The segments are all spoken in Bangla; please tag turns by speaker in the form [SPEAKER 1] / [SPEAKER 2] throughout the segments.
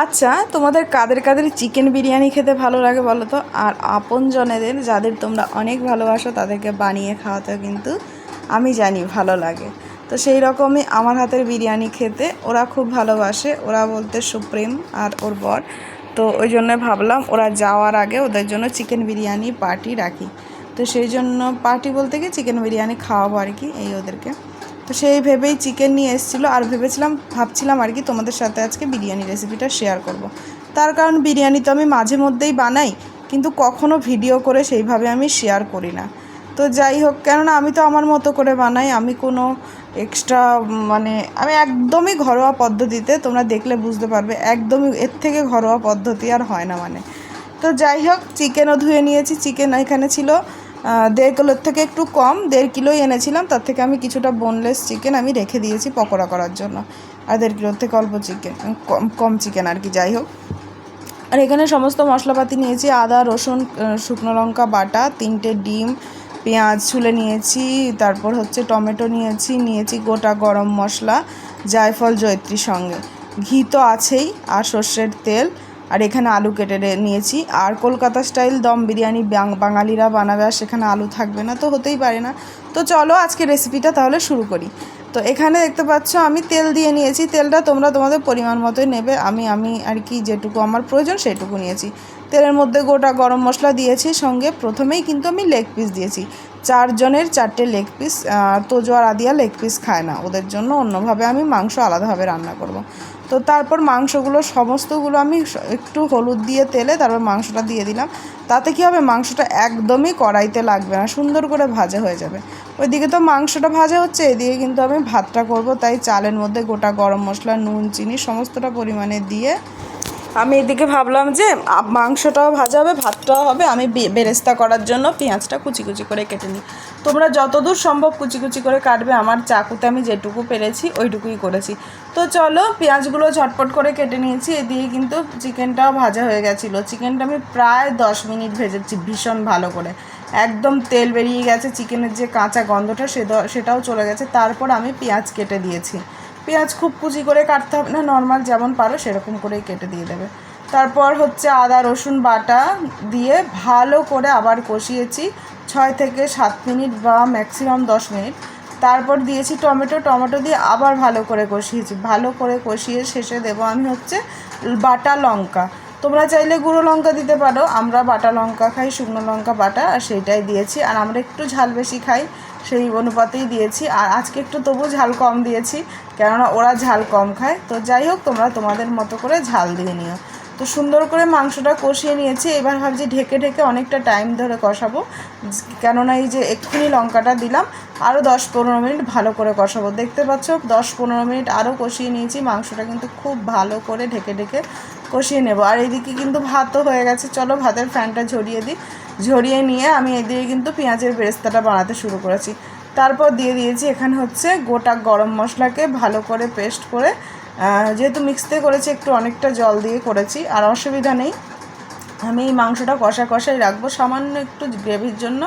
[SPEAKER 1] আচ্ছা তোমাদের কাদের কাদের চিকেন বিরিয়ানি খেতে ভালো লাগে বলো তো? আর আপনজনেদের যাদের তোমরা অনেক ভালোবাসো, তাদেরকে বানিয়ে খাওয়াতেও কিন্তু আমি জানি ভালো লাগে। তো সেই রকমই আমার হাতের বিরিয়ানি খেতে ওরা খুব ভালোবাসে, ওরা বলতে সুপ্রিম আর ওর বর। তো ওই জন্য ভাবলাম ওরা যাওয়ার আগে ওদের জন্য চিকেন বিরিয়ানি পার্টি রাখি। তো সেই জন্য পার্টি বলতে কি, চিকেন বিরিয়ানি খাওয়াবো আর কি, এই ওদেরকে। তো সেই ভেবেই চিকেন নিয়ে এসেছিল। আর ভেবেছিলাম, ভাবছিলাম আর কি তোমাদের সাথে আজকে বিরিয়ানি রেসিপিটা শেয়ার করব। তার কারণ বিরিয়ানি তো আমি মাঝে মধ্যেই বানাই, কিন্তু কখনো ভিডিও করে সেইভাবে আমি শেয়ার করি না। তো যাই হোক, কেননা আমি তো আমার মতো করে বানাই, আমি কোনো এক্সট্রা মানে আমি একদমই ঘরোয়া পদ্ধতিতে, তোমরা দেখলে বুঝতে পারবে, একদমই এর থেকে ঘরোয়া পদ্ধতি আর হয় না মানে। তো যাই হোক চিকেনও ধুয়ে নিয়েছি চিকেন এখানে ছিল। দেড় কিলোর থেকে একটু কম, দেড় কিলোই এনেছিলাম, তার থেকে আমি কিছুটা বোনলেস চিকেন আমি রেখে দিয়েছি পকোড়া করার জন্য। আর দেড় কিলোর থেকে অল্প চিকেন কম কম চিকেন আর কি, যাই হোক। আর এখানে সমস্ত মশলাপাতি নিয়েছি, আদা, রসুন শুকনো লঙ্কা, বাটা, তিনটে ডিম, পেঁয়াজ ছুলে নিয়েছি, তারপর হচ্ছে টমেটো নিয়েছি নিয়েছি গোটা গরম মশলা, জায়ফল জয়ত্রীর সঙ্গে। ঘি তো আছেই, আর সর্ষের তেল আর এখানে আলু কেটে নিয়েছি। আর কলকাতা স্টাইল দম বিরিয়ানি বাঙালিরা বানাবে আর সেখানে আলু থাকবে না, তো হতেই পারে না। তো চলো আজকে রেসিপিটা তাহলে শুরু করি। তো এখানে দেখতে পাচ্ছ, আমি তেল দিয়ে নিয়েছি। তেলটা তোমরা তোমাদের পরিমাণ মতোই নেবে। আমি আমি আর কি যেটুকু আমার প্রয়োজন সেটুকু নিয়েছি। তেলের মধ্যে গোটা গরম মশলা দিয়েছি। সঙ্গে প্রথমেই কিন্তু আমি লেগ পিস দিয়েছি। চারজনের চারটে লেগ পিস তোজো আর আদিয়া লেগ পিস খায় না। ওদের জন্য অন্যভাবে আমি মাংস আলাদাভাবে রান্না করব। তো তারপর মাংসগুলো, সমস্তগুলো আমি একটু হলুদ দিয়ে তেলে তারপর মাংসটা দিয়ে দিলাম। তাতে কী হবে? মাংসটা একদমই কড়াইতে লাগবে না, সুন্দর করে ভাজা হয়ে যাবে। ওইদিকে তো মাংসটা ভাজা হচ্ছে, এদিকে কিন্তু আমি ভাতটা করব। তাই চালের মধ্যে গোটা গরম মশলা, নুন, চিনি, সমস্তটা পরিমাণে দিয়ে আমি এদিকে ভাবলাম যে মাংসটাও ভাজা হবে, ভাতটাও হবে। আমি বেরেস্তা করার জন্য পেঁয়াজটা কুচি কুচি করে কেটে নিই। তোমরা যতদূর সম্ভব কুচি কুচি করে কাটবে। আমার চাকুতে আমি যেটুকু পেরেছি, ওইটুকুই করেছি। তো চলো, পেঁয়াজগুলো ঝটপট করে কেটে নিয়েছি। এদিকে কিন্তু চিকেনটাও ভাজা হয়ে গেছিল। চিকেনটা আমি প্রায় দশ মিনিট ভেজেছি, ভীষণ ভালো করে। একদম তেল বেরিয়ে গেছে, চিকেনের যে কাঁচা গন্ধটা সেটাও চলে গেছে। তারপর আমি পেঁয়াজ কেটে দিয়েছি। পেঁয়াজ খুব কুচি করে কাটতে হবে না নর্মাল যেমন পারো সেরকম করেই কেটে দিয়ে দেবে। তারপর হচ্ছে আদা, রসুন বাটা দিয়ে ভালো করে আবার কষিয়েছি ছয় থেকে সাত মিনিট বা ম্যাক্সিমাম দশ মিনিট। তারপর দিয়েছি টমেটো টমেটো দিয়ে আবার ভালো করে কষিয়েছি। ভালো করে কষিয়ে শেষে দেবো আমি হচ্ছে বাটা লঙ্কা। তোমরা চাইলে গুঁড়ো লঙ্কা দিতে পারো, আমরা বাটা লঙ্কা খাই, শুকনো লঙ্কা বাটা, আর সেইটাই দিয়েছি। আর আমরা একটু ঝাল বেশি খাই সেই অনুপাতেই দিয়েছি। আর আজকে একটু তবু ঝাল কম দিয়েছি, কেননা ওরা ঝাল কম খায়। তো যাই হোক, তোমরা তোমাদের মতো করে ঝাল দিয়ে নিও। তো সুন্দর করে মাংসটা কষিয়ে নিয়েছি। এবার ভাবছি ঢেকে ঢেকে অনেকটা টাইম ধরে কষাবো। কেননা এই যে এক্ষুনি লঙ্কাটা দিলাম আরও দশ পনেরো মিনিট ভালো করে কষাবো। দেখতে পাচ্ছ, দশ পনেরো মিনিট আরও কষিয়ে নিয়েছি। মাংসটা কিন্তু খুব ভালো করে ঢেকে ঢেকে কষিয়ে নেব। আর এইদিকে কিন্তু ভাতও হয়ে গেছে। চলো ভাতের ফ্যানটা ঝরিয়ে দিই। ঝরিয়ে নিয়ে আমি এদিকে কিন্তু পেঁয়াজের বেরেস্তাটা বানাতে শুরু করেছি। তারপর দিয়ে দিয়েছি এখানে হচ্ছে গোটা গরম মশলাকে ভালো করে পেস্ট করে যেহেতু মিক্সতে করেছি, একটু অনেকটা জল দিয়ে করেছি, আর অসুবিধা নেই। আমি এই মাংসটা কষা কষাই রাখব। সামান্য একটু গ্রেভির জন্য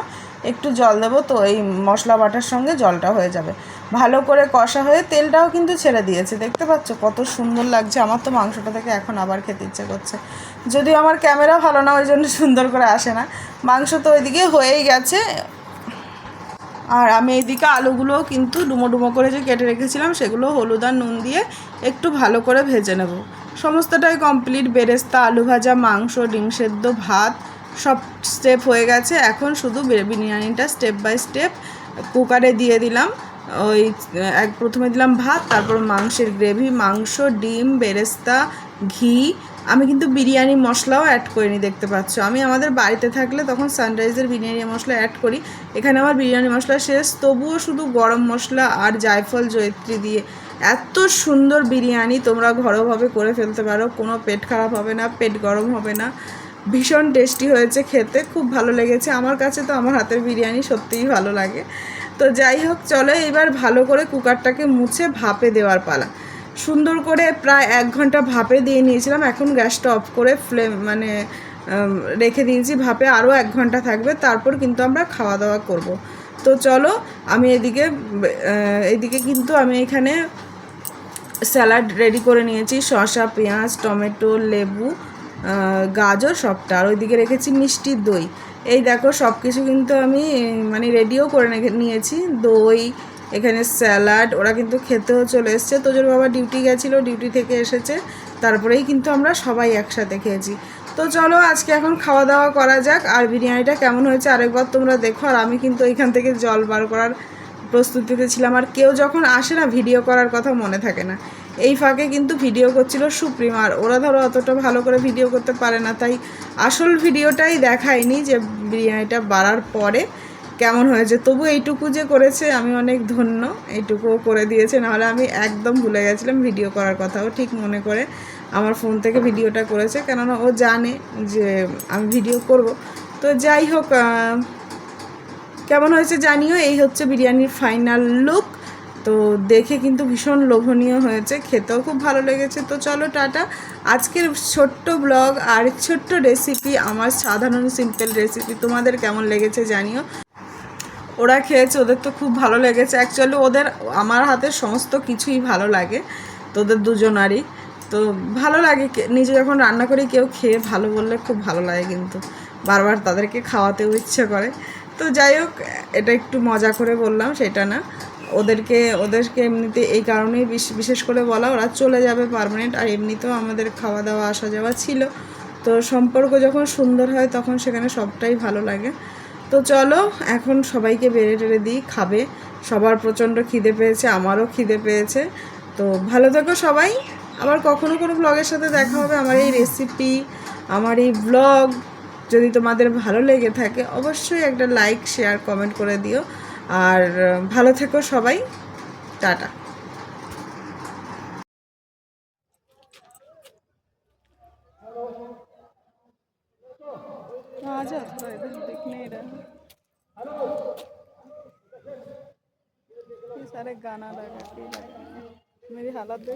[SPEAKER 1] একটু জল দেবো, তো এই মশলা বাটার সঙ্গে জলটা হয়ে যাবে। ভালো করে কষা হয়ে তেলটাও কিন্তু ছেড়ে দিয়েছে। দেখতে পাচ্ছ কত সুন্দর লাগছে। আমার তো মাংসটা থেকে এখন আবার খেতে ইচ্ছে করছে। যদিও আমার ক্যামেরা ভালো না, ওই জন্য সুন্দর করে আসে না। মাংস তো ওইদিকে হয়েই গেছে। আর আমি এইদিকে আলুগুলোও কিন্তু ডুমো ডুমো করে যে কেটে রেখেছিলাম, সেগুলো হলুদ আর নুন দিয়ে একটু ভালো করে ভেজে নেব। সমস্তটাই কমপ্লিট বেরেস্তা, আলু ভাজা, মাংস, ডিম সেদ্ধ, ভাত, সব স্টেপ হয়ে গেছে। এখন শুধু বিরিয়ানিটা স্টেপ বাই স্টেপ কুকারে দিয়ে দিলাম। ওই, এক প্রথমে দিলাম ভাত, তারপর মাংসের গ্রেভি মাংস, ডিম, বেরেস্তা, ঘি আমি কিন্তু বিরিয়ানি মশলাও অ্যাড করিনি, দেখতে পাচ্ছ। আমি আমাদের বাড়িতে থাকলে তখন সানরাইজের বিরিয়ানি মশলা অ্যাড করি। এখানে আমার বিরিয়ানি মশলা শেষ। তবুও শুধু গরম মশলা আর জায়ফল জয়ত্রী দিয়ে। এত সুন্দর বিরিয়ানি তোমরা ঘরোভাবে করে ফেলতে পারো। কোনো পেট খারাপ হবে না, পেট গরম হবে না। ভীষণ টেস্টি হয়েছে খেতে, খুব ভালো লেগেছে। আমার কাছে তো আমার হাতের বিরিয়ানি সত্যিই ভালো লাগে। তো যাই হোক, চলো এবার ভালো করে কুকারটাকে মুছে ভাপে দেওয়ার পালা। সুন্দর করে প্রায় এক ঘণ্টা ভাপে দিয়ে নিয়েছিলাম। এখন গ্যাসটা অফ করে ফ্লেম মানে রেখে দিয়েছি। ভাপে আরও এক ঘণ্টা থাকবে। তারপর কিন্তু আমরা খাওয়া দাওয়া করব। তো চলো, আমি এদিকে এদিকে কিন্তু আমি এখানে স্যালাড রেডি করে নিয়েছি। শসা, পেঁয়াজ, টমেটো, লেবু গাজর সবটা। আর ওইদিকে রেখেছি মিষ্টি দই। এই দেখো সব কিছু কিন্তু আমি মানে রেডিও করে নিয়েছি। দই এখানে স্যালাড, ওরা কিন্তু খেতেও চলে এসছে। তোজোর বাবা ডিউটি গেছিল, ডিউটি থেকে এসেছে। তারপরেই কিন্তু আমরা সবাই একসাথে খেয়েছি। তো চলো, আজকে এখন খাওয়া দাওয়া করা যাক। আর বিরিয়ানিটা কেমন হয়েছে আরেকবার তোমরা দেখো। আর আমি কিন্তু এখান থেকে জল বার করার প্রস্তুতিতে ছিলাম। আর কেউ যখন আসে না, ভিডিও করার কথা মনে থাকে না। এই ফাঁকে কিন্তু ভিডিও করছিল সুপ্রিম। আর ওরা ধরো অতটা ভালো করে ভিডিও করতে পারে না। তাই আসল ভিডিওটাই দেখায়নি যে বিরিয়ানিটা বাড়ার পরে। কেমন হয়েছে? তবু এইটুকু যে করেছে আমি অনেক ধন্য। এইটুকুও করে দিয়েছে। নাহলে আমি একদম ভুলে গেছিলাম ভিডিও করার কথাও ঠিক মনে করে আমার ফোন থেকে ভিডিওটা করেছে। কেননা ও জানে যে আমি ভিডিও করব। তো যাই হোক কেমন হয়েছে জানিও। এই হচ্ছে বিরিয়ানির ফাইনাল লুক। তো দেখে কিন্তু ভীষণ লোভনীয় হয়েছে। খেতেও খুব ভালো লেগেছে। তো চলো টাটা। আজকের ছোট্ট ব্লগ আর ছোট্ট রেসিপি আমার সাধারণ সিম্পল রেসিপি তোমাদের কেমন লেগেছে জানিও। ওরা খেয়েছে, ওদের তো খুব ভালো লেগেছে। অ্যাকচুয়ালি ওদের, আমার হাতের সমস্ত কিছুই ভালো লাগে তো ওদের দুজনারই। তো ভালো লাগে নিজে যখন রান্না করি, কেউ খেয়ে ভালো বললে খুব ভালো লাগে কিন্তু। বারবার তাদেরকে খাওয়াতেও ইচ্ছে করে। তো যাই হোক, এটা একটু মজা করে বললাম, সেটা না। ওদেরকে ওদেরকে এমনিতে এই কারণেই বিশ- বিশেষ করে বলা, ওরা চলে যাবে পারমানেন্ট আর এমনিতেও আমাদের খাওয়া দাওয়া আসা যাওয়া ছিল। তো সম্পর্ক যখন সুন্দর হয়, তখন সেখানে সবটাই ভালো লাগে। তো চলো, এখন সবাইকে বেড়ে টেড়ে দিই, খাবে। সবার প্রচণ্ড খিদে পেয়েছে, আমারও খিদে পেয়েছে। তো ভালো থেকো সবাই। আবার কখনো কোনো ব্লগের সাথে দেখা হবে। আমার এই রেসিপি আমার এই ব্লগ যদি তোমাদের ভালো লেগে থাকে, অবশ্যই একটা লাইক শেয়ার কমেন্ট করে দিও। আর, ভালো থেকো সবাই। টাটা। सारे गाना लगा के मेरी हालत